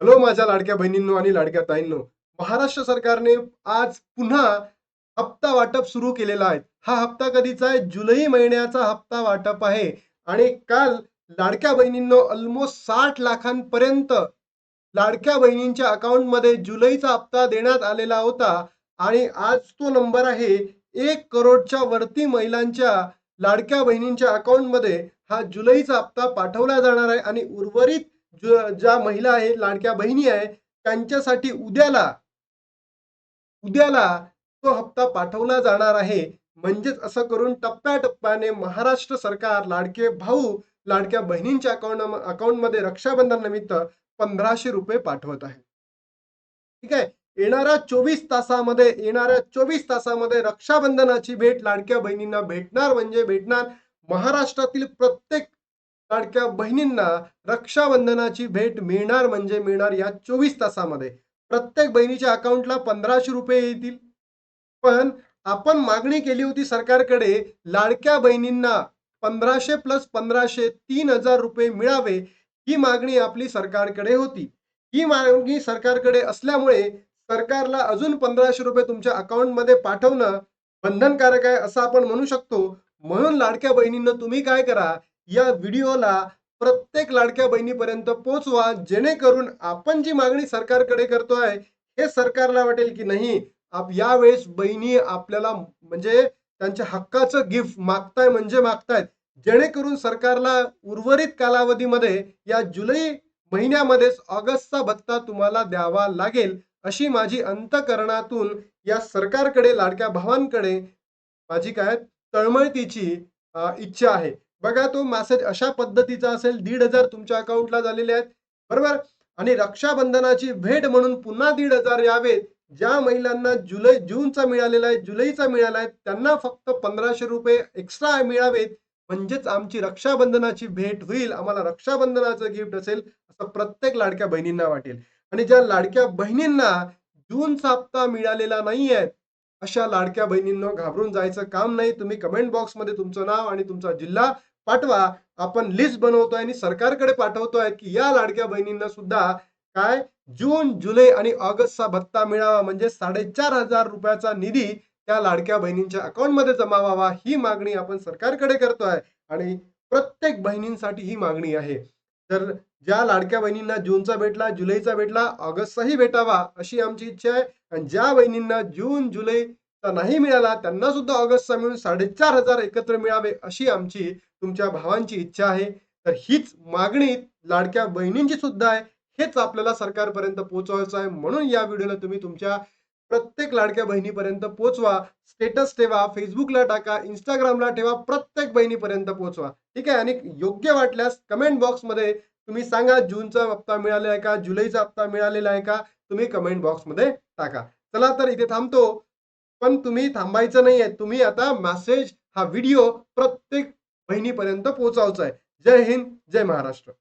Hello माझ्या लाडक्या बहिणींनो आणि लाडक्या ताईंनो. महाराष्ट्र सरकारने आज पुन्हा हप्ता वाटप सुरू केलेला आहे. हा हप्ता कधीचा आहे? जुलै महिन्याचा हप्ता वाटप आहे. आणि काल लाडक्या बहिणींनो ऑलमोस्ट साठ लाखांपर्यंत लाडक्या बहिणींच्या अकाउंटमध्ये जुलैचा हप्ता देण्यात आलेला होता. आणि आज तो नंबर आहे एक करोडच्या वरती महिलांच्या लाडक्या बहिणींच्या अकाउंटमध्ये हा जुलैचा हप्ता पाठवला जाणार आहे. आणि उर्वरित ज्या महिला आहेत लाडक्या बहिणी आहे त्यांच्यासाठी उद्याला उद्याला तो हप्ता पाठवला जाणार आहे. म्हणजेच असं करून टप्प्याटप्प्याने महाराष्ट्र सरकार लाडके भाऊ लाडक्या बहिणींच्या अकाउंट अकाउंटमध्ये रक्षाबंधन निमित्त पंधराशे रुपये पाठवत आहे. ठीक आहे? येणाऱ्या चोवीस तासामध्ये येणाऱ्या चोवीस तासामध्ये रक्षाबंधनाची भेट लाडक्या बहिणींना भेटणार म्हणजे भेटणार महाराष्ट्रातील प्रत्येक लाडक्या बहिणींना रक्षाबंधनाची भेट मिळणार म्हणजे मिळणार या चोवीस तासामध्ये. प्रत्येक बहिणीच्या अकाउंटला पंधराशे रुपये येतील. पण आपण मागणी केली होती सरकारकडे लाडक्या बहिणींना पंधराशे प्लस पंधराशे तीन हजार रुपये मिळावे ही मागणी आपली सरकारकडे होती. ही मागणी सरकारकडे असल्यामुळे सरकारला अजून पंधराशे रुपये तुमच्या अकाउंटमध्ये पाठवणं बंधनकारक आहे असं आपण म्हणू शकतो. म्हणून लाडक्या बहिणींना तुम्ही काय करा या व्हिडिओला प्रत्येक लाडक्या बहिणीपर्यंत पोहोचवा जेणेकरून आपण जी मागणी सरकारकडे करतो आहे हे सरकारला वाटेल की नाही आप यावेळेस बहिणी आपल्याला म्हणजे त्यांच्या हक्काचं गिफ्ट मागताय म्हणजे मागतायत. जेणेकरून सरकारला उर्वरित कालावधीमध्ये या जुलै महिन्यामध्येच ऑगस्टचा भत्ता तुम्हाला द्यावा लागेल अशी माझी अंतकरणातून या सरकारकडे लाडक्या भावांकडे माझी काय तळमळतीची इच्छा आहे. बघा तो मॅसेज अशा पद्धतीचा असेल दीड हजार तुमच्या अकाउंटला झालेले आहेत. बरोबर? आणि रक्षाबंधनाची भेट म्हणून पुन्हा दीड हजार यावेत. ज्या महिलांना जुलै जूनचा मिळालेला आहे जुलैचा मिळाला आहे त्यांना फक्त पंधराशे रुपये एक्स्ट्रा मिळावेत. म्हणजेच आमची रक्षाबंधनाची भेट होईल. आम्हाला रक्षाबंधनाचं गिफ्ट असेल असं प्रत्येक लाडक्या बहिणींना वाटेल. आणि ज्या लाडक्या बहिणींना जूनचा हप्ता मिळालेला नाही आहे अशा लाडक्या बहिणींना घाबरून जायचं काम नाही. तुम्ही कमेंट बॉक्समध्ये तुमचं नाव आणि तुमचा जिल्हा पाठवा. आपण लिस्ट बनवतोय आणि सरकारकडे पाठवतोय की या लाडक्या बहिणींना सुद्धा काय? जून जुलै आणि ऑगस्टचा भत्ता मिळावा. म्हणजे साडेचार हजार रुपयाचा निधी त्या लाडक्या बहिणींच्या अकाउंटमध्ये जमा व्हावा. ही मागणी आपण सरकारकडे करतोय आणि प्रत्येक बहिणींसाठी ही मागणी आहे. तर ज्या लाडक्या बहिणींना जूनचा भेटला जुलैचा भेटला ऑगस्टचाही भेटावा अशी आमची इच्छा आहे. आणि ज्या बहिणींना जून जुलैचा नाही मिळाला त्यांना सुद्धा ऑगस्टचा मिळून साडेचार हजार एकत्र मिळावे अशी आमची तुमच्या भावांची इच्छा आहे. तर हीच मागणी लाडक्या बहिणींची सुद्धा आहे. हेच आपल्याला सरकारपर्यंत पोहोचवायचं आहे. म्हणून या व्हिडिओला तुम्ही तुमच्या प्रत्येक लाडक्या बहिणीपर्यंत पोहोचवा स्टेटस ठेवा. फेसबुकला टाका. इंस्टाग्रामला ठेवा. प्रत्येक बहिणीपर्यंत पोहोचवा ठीक आहे? आणि योग्य वाटल्यास कमेंट बॉक्समध्ये तुम्ही सांगा जूनचा हप्ता मिळालेला आहे का? जुलैचा हप्ता मिळालेला आहे का? तुम्ही कमेंट बॉक्समध्ये टाका. चला तर इथे थांबतो. पण तुम्ही थांबायचं नाही आहे तुम्ही आता मेसेज हा व्हिडिओ प्रत्येक बहिणीपर्यंत पोहोचवायचा आहे. जय हिंद जय महाराष्ट्र.